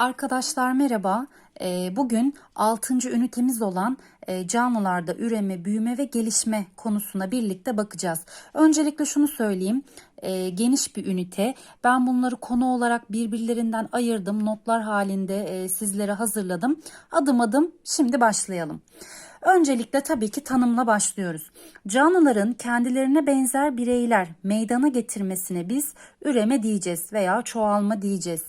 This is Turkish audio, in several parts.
Arkadaşlar merhaba. Ee, Bugün 6. ünitemiz olan e, canlılarda üreme, büyüme ve gelişme konusuna birlikte bakacağız. Öncelikle şunu söyleyeyim. Ee, Geniş bir ünite. Ben bunları konu olarak birbirlerinden ayırdım. Notlar halinde e, sizlere hazırladım. Adım adım şimdi başlayalım. Öncelikle tabii ki tanımla başlıyoruz. Canlıların kendilerine benzer bireyler meydana getirmesine biz üreme diyeceğiz veya çoğalma diyeceğiz.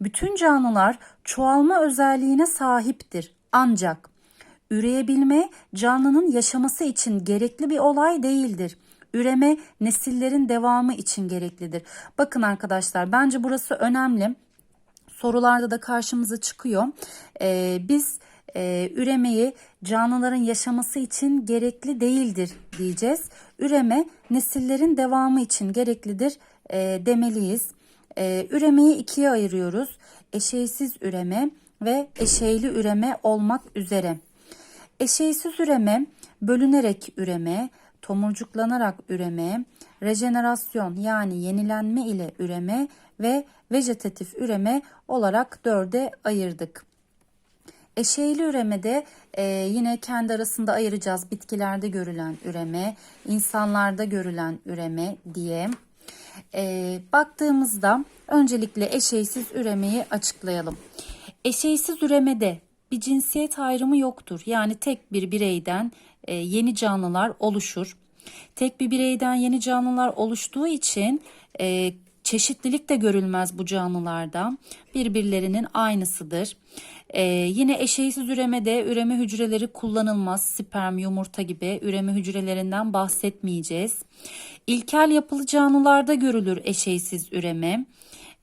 Bütün canlılar çoğalma özelliğine sahiptir. Ancak üreyebilme canlının yaşaması için gerekli bir olay değildir. Üreme nesillerin devamı için gereklidir. Bakın arkadaşlar bence burası önemli. Sorularda da karşımıza çıkıyor. Ee, biz e, üremeyi canlıların yaşaması için gerekli değildir diyeceğiz. Üreme nesillerin devamı için gereklidir e, demeliyiz. E, üremeyi ikiye ayırıyoruz. Eşeysiz üreme ve eşeyli üreme olmak üzere. Eşeysiz üreme, bölünerek üreme, tomurcuklanarak üreme, rejenerasyon yani yenilenme ile üreme ve vejetatif üreme olarak dörde ayırdık. Eşeyli üremede e, yine kendi arasında ayıracağız bitkilerde görülen üreme, insanlarda görülen üreme diye. E, baktığımızda öncelikle eşeysiz üremeyi açıklayalım. Eşeysiz üremede bir cinsiyet ayrımı yoktur. Yani tek bir bireyden e, yeni canlılar oluşur. Tek bir bireyden yeni canlılar oluştuğu için e, çeşitlilik de görülmez bu canlılarda. Birbirlerinin aynısıdır. Ee, yine eşeysiz üremede üreme hücreleri kullanılmaz. Sperm, yumurta gibi üreme hücrelerinden bahsetmeyeceğiz. İlkel yapılı canlılarda görülür eşeysiz üreme.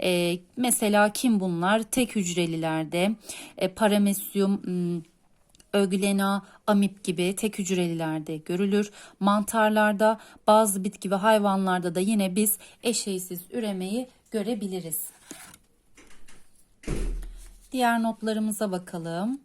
Ee, mesela kim bunlar? Tek hücrelilerde, e, paramesyum, hmm, Öglena, amip gibi tek hücrelilerde görülür. Mantarlarda, bazı bitki ve hayvanlarda da yine biz eşeysiz üremeyi görebiliriz. Diğer notlarımıza bakalım.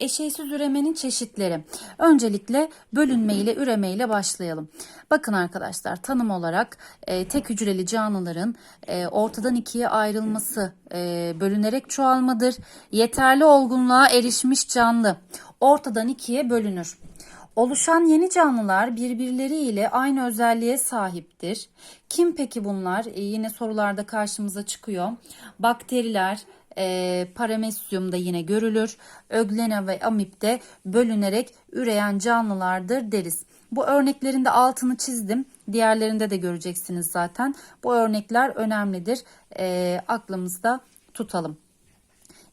Eşeysiz üremenin çeşitleri. Öncelikle bölünme ile üreme ile başlayalım. Bakın arkadaşlar tanım olarak e, tek hücreli canlıların e, ortadan ikiye ayrılması e, bölünerek çoğalmadır. Yeterli olgunluğa erişmiş canlı ortadan ikiye bölünür. Oluşan yeni canlılar birbirleriyle aynı özelliğe sahiptir. Kim peki bunlar? E, yine sorularda karşımıza çıkıyor. Bakteriler, e, paramesyumda yine görülür. Öglena ve amipte bölünerek üreyen canlılardır deriz. Bu örneklerin de altını çizdim. Diğerlerinde de göreceksiniz zaten. Bu örnekler önemlidir. E, aklımızda tutalım.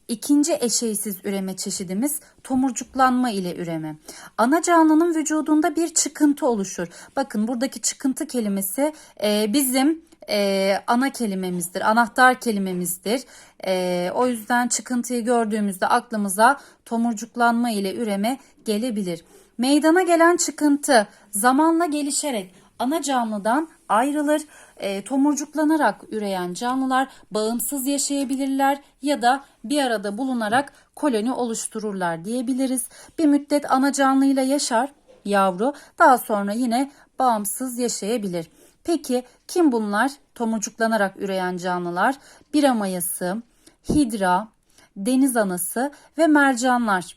İkinci eşeysiz üreme çeşidimiz tomurcuklanma ile üreme. Ana canlının vücudunda bir çıkıntı oluşur. Bakın buradaki çıkıntı kelimesi e, bizim e, ana kelimemizdir, anahtar kelimemizdir. E, o yüzden çıkıntıyı gördüğümüzde aklımıza tomurcuklanma ile üreme gelebilir. Meydana gelen çıkıntı zamanla gelişerek ana canlıdan ayrılır. E, tomurcuklanarak üreyen canlılar bağımsız yaşayabilirler ya da bir arada bulunarak koloni oluştururlar diyebiliriz. Bir müddet ana canlıyla yaşar yavru daha sonra yine bağımsız yaşayabilir. Peki kim bunlar? Tomurcuklanarak üreyen canlılar. Bira mayası, hidra, deniz anası ve mercanlar.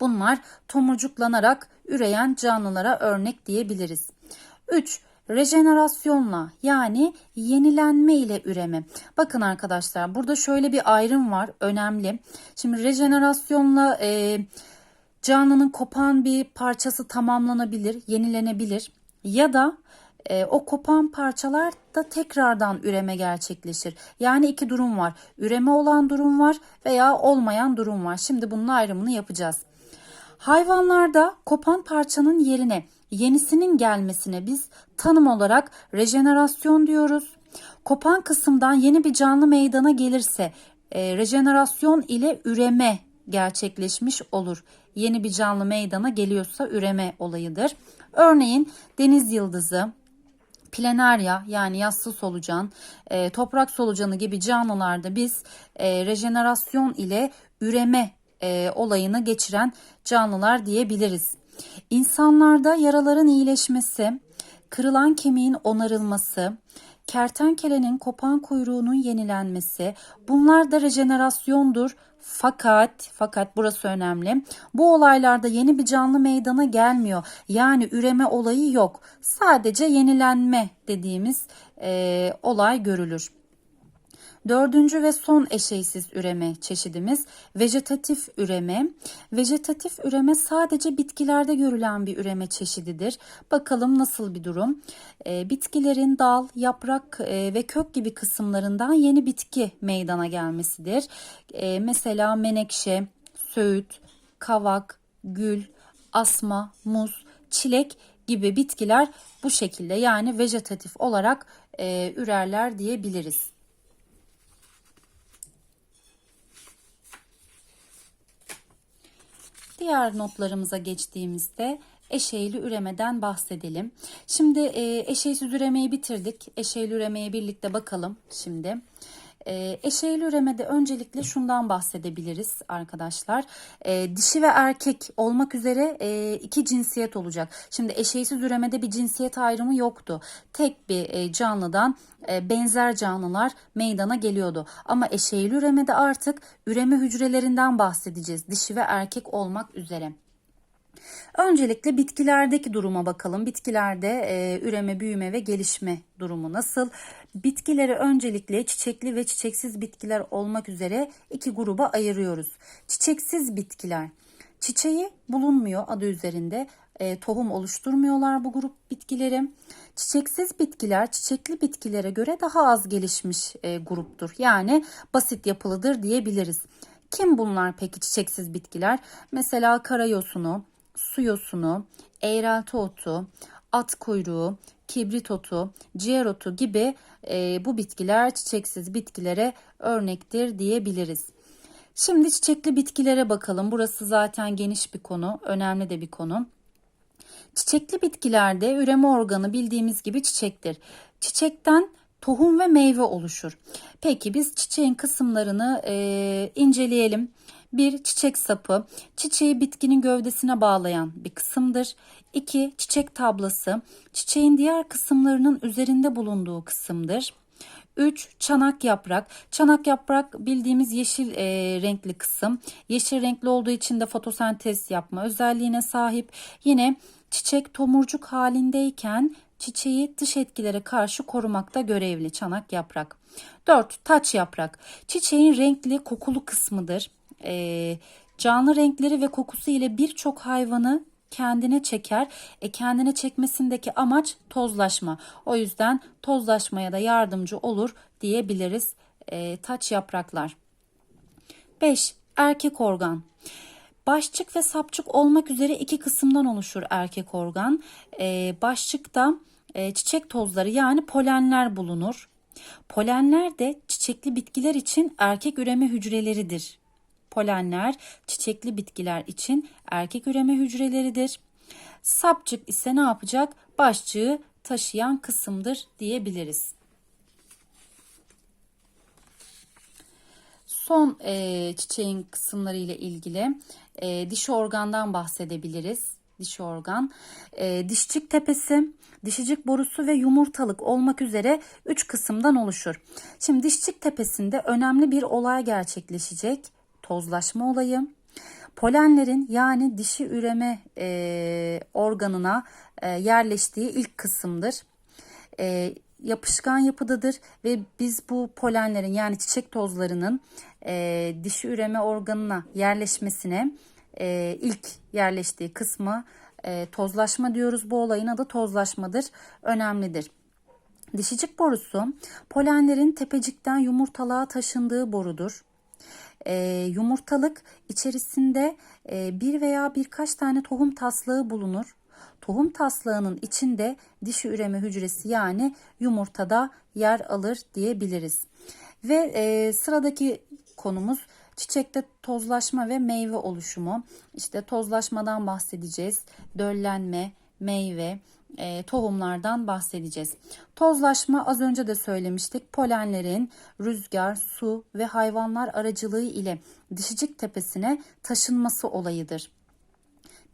Bunlar tomurcuklanarak üreyen canlılara örnek diyebiliriz. 3. Rejenerasyonla yani yenilenme ile üreme. Bakın arkadaşlar burada şöyle bir ayrım var önemli. Şimdi rejenerasyonla e, canlının kopan bir parçası tamamlanabilir, yenilenebilir ya da e, o kopan parçalar da tekrardan üreme gerçekleşir. Yani iki durum var. Üreme olan durum var veya olmayan durum var. Şimdi bunun ayrımını yapacağız. Hayvanlarda kopan parçanın yerine yenisinin gelmesine biz tanım olarak rejenerasyon diyoruz. Kopan kısımdan yeni bir canlı meydana gelirse e, rejenerasyon ile üreme gerçekleşmiş olur. Yeni bir canlı meydana geliyorsa üreme olayıdır. Örneğin deniz yıldızı, Planerya yani yassı solucan, e, toprak solucanı gibi canlılarda biz e, rejenerasyon ile üreme e, olayını geçiren canlılar diyebiliriz. İnsanlarda yaraların iyileşmesi, kırılan kemiğin onarılması, kertenkelenin kopan kuyruğunun yenilenmesi bunlar da rejenerasyondur. Fakat fakat burası önemli. Bu olaylarda yeni bir canlı meydana gelmiyor. Yani üreme olayı yok. Sadece yenilenme dediğimiz e, olay görülür. Dördüncü ve son eşeysiz üreme çeşidimiz vejetatif üreme. Vejetatif üreme sadece bitkilerde görülen bir üreme çeşididir. Bakalım nasıl bir durum. E, bitkilerin dal, yaprak e, ve kök gibi kısımlarından yeni bitki meydana gelmesidir. E, mesela menekşe, söğüt, kavak, gül, asma, muz, çilek gibi bitkiler bu şekilde yani vejetatif olarak e, ürerler diyebiliriz. Diğer notlarımıza geçtiğimizde eşeğli üremeden bahsedelim. Şimdi e, eşeğsiz üremeyi bitirdik. Eşeğli üremeye birlikte bakalım şimdi. E, eşeğli üremede öncelikle şundan bahsedebiliriz arkadaşlar. E, dişi ve erkek olmak üzere e, iki cinsiyet olacak. Şimdi eşeğsiz üremede bir cinsiyet ayrımı yoktu. Tek bir e, canlıdan e, benzer canlılar meydana geliyordu. Ama eşeğli üremede artık üreme hücrelerinden bahsedeceğiz. Dişi ve erkek olmak üzere. Öncelikle bitkilerdeki duruma bakalım. Bitkilerde e, üreme, büyüme ve gelişme durumu nasıl? Bitkileri öncelikle çiçekli ve çiçeksiz bitkiler olmak üzere iki gruba ayırıyoruz. Çiçeksiz bitkiler. Çiçeği bulunmuyor adı üzerinde. E, tohum oluşturmuyorlar bu grup bitkileri. Çiçeksiz bitkiler çiçekli bitkilere göre daha az gelişmiş e, gruptur. Yani basit yapılıdır diyebiliriz. Kim bunlar peki çiçeksiz bitkiler? Mesela karayosunu, su yosunu, eğrelti otu, at kuyruğu, kibrit otu, ciğer otu gibi e, bu bitkiler çiçeksiz bitkilere örnektir diyebiliriz. Şimdi çiçekli bitkilere bakalım. Burası zaten geniş bir konu, önemli de bir konu. Çiçekli bitkilerde üreme organı bildiğimiz gibi çiçektir. Çiçekten tohum ve meyve oluşur. Peki biz çiçeğin kısımlarını e, inceleyelim. Bir çiçek sapı, çiçeği bitkinin gövdesine bağlayan bir kısımdır. İki çiçek tablası, çiçeğin diğer kısımlarının üzerinde bulunduğu kısımdır. 3. Çanak yaprak. Çanak yaprak bildiğimiz yeşil e, renkli kısım. Yeşil renkli olduğu için de fotosentez yapma özelliğine sahip. Yine çiçek tomurcuk halindeyken çiçeği dış etkilere karşı korumakta görevli çanak yaprak. 4. Taç yaprak. Çiçeğin renkli kokulu kısmıdır. E, canlı renkleri ve kokusu ile birçok hayvanı kendine çeker. E kendine çekmesindeki amaç tozlaşma. O yüzden tozlaşmaya da yardımcı olur diyebiliriz e, taç yapraklar. 5. Erkek organ. Başçık ve sapçık olmak üzere iki kısımdan oluşur erkek organ. E, başçıkta e, çiçek tozları yani polenler bulunur. Polenler de çiçekli bitkiler için erkek üreme hücreleridir. Polenler çiçekli bitkiler için erkek üreme hücreleridir. Sapçık ise ne yapacak? Başçığı taşıyan kısımdır diyebiliriz. Son e, çiçeğin kısımları ile ilgili e, dişi organdan bahsedebiliriz. Dişi organ, e, dişçik tepesi, dişicik borusu ve yumurtalık olmak üzere 3 kısımdan oluşur. Şimdi dişçik tepesinde önemli bir olay gerçekleşecek tozlaşma olayı. Polenlerin yani dişi üreme e, organına e, yerleştiği ilk kısımdır. E, yapışkan yapıdadır ve biz bu polenlerin yani çiçek tozlarının e, dişi üreme organına yerleşmesine e, ilk yerleştiği kısmı e, tozlaşma diyoruz. Bu olayın adı tozlaşmadır. Önemlidir. Dişicik borusu polenlerin tepecikten yumurtalığa taşındığı borudur e, yumurtalık içerisinde e, bir veya birkaç tane tohum taslağı bulunur. Tohum taslağının içinde dişi üreme hücresi yani yumurtada yer alır diyebiliriz. Ve e, sıradaki konumuz çiçekte tozlaşma ve meyve oluşumu. İşte tozlaşmadan bahsedeceğiz. Döllenme, meyve, e, tohumlardan bahsedeceğiz. Tozlaşma az önce de söylemiştik. Polenlerin rüzgar, su ve hayvanlar aracılığı ile dişicik tepesine taşınması olayıdır.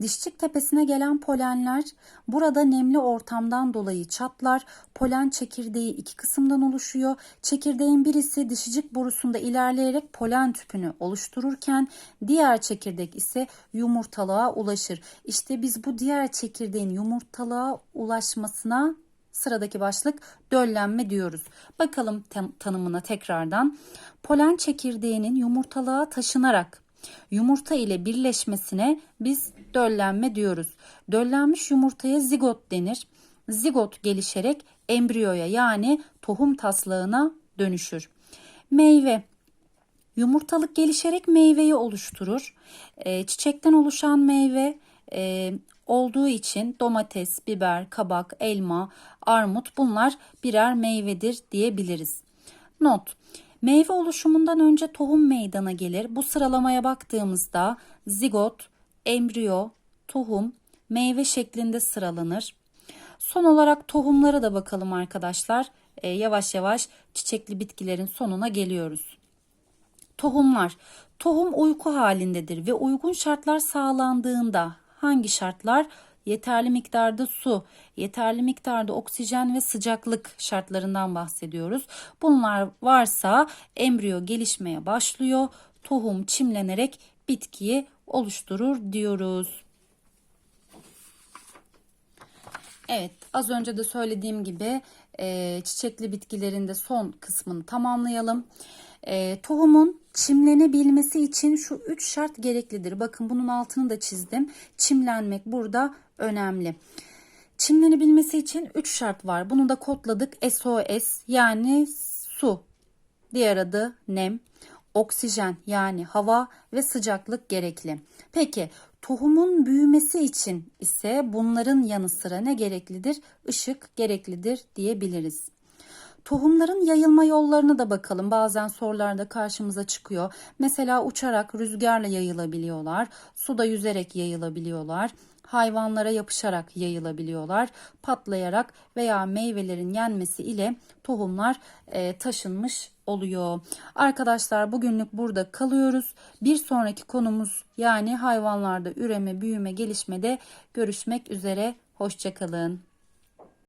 Dişçik tepesine gelen polenler burada nemli ortamdan dolayı çatlar. Polen çekirdeği iki kısımdan oluşuyor. Çekirdeğin birisi dişicik borusunda ilerleyerek polen tüpünü oluştururken diğer çekirdek ise yumurtalığa ulaşır. İşte biz bu diğer çekirdeğin yumurtalığa ulaşmasına Sıradaki başlık döllenme diyoruz. Bakalım tanımına tekrardan. Polen çekirdeğinin yumurtalığa taşınarak yumurta ile birleşmesine biz döllenme diyoruz. Döllenmiş yumurtaya zigot denir. Zigot gelişerek embriyoya yani tohum taslağına dönüşür. Meyve Yumurtalık gelişerek meyveyi oluşturur. E, çiçekten oluşan meyve e, olduğu için domates, biber, kabak, elma, armut bunlar birer meyvedir diyebiliriz. Not. Meyve oluşumundan önce tohum meydana gelir. Bu sıralamaya baktığımızda zigot, embriyo, tohum, meyve şeklinde sıralanır. Son olarak tohumlara da bakalım arkadaşlar. E, yavaş yavaş çiçekli bitkilerin sonuna geliyoruz. Tohumlar. Tohum uyku halindedir ve uygun şartlar sağlandığında hangi şartlar? Yeterli miktarda su, yeterli miktarda oksijen ve sıcaklık şartlarından bahsediyoruz. Bunlar varsa embriyo gelişmeye başlıyor. Tohum çimlenerek bitkiyi oluşturur diyoruz. Evet, az önce de söylediğim gibi e, çiçekli bitkilerin de son kısmını tamamlayalım. E, tohumun çimlenebilmesi için şu üç şart gereklidir. Bakın bunun altını da çizdim. Çimlenmek burada önemli. Çimlenebilmesi için üç şart var. Bunu da kodladık. SOS yani su. Diğer adı nem. Oksijen yani hava ve sıcaklık gerekli. Peki tohumun büyümesi için ise bunların yanı sıra ne gereklidir? Işık gereklidir diyebiliriz. Tohumların yayılma yollarına da bakalım. Bazen sorularda karşımıza çıkıyor. Mesela uçarak rüzgarla yayılabiliyorlar. Suda yüzerek yayılabiliyorlar. Hayvanlara yapışarak yayılabiliyorlar. Patlayarak veya meyvelerin yenmesi ile tohumlar e, taşınmış oluyor. Arkadaşlar bugünlük burada kalıyoruz. Bir sonraki konumuz yani hayvanlarda üreme, büyüme, gelişmede görüşmek üzere. Hoşçakalın.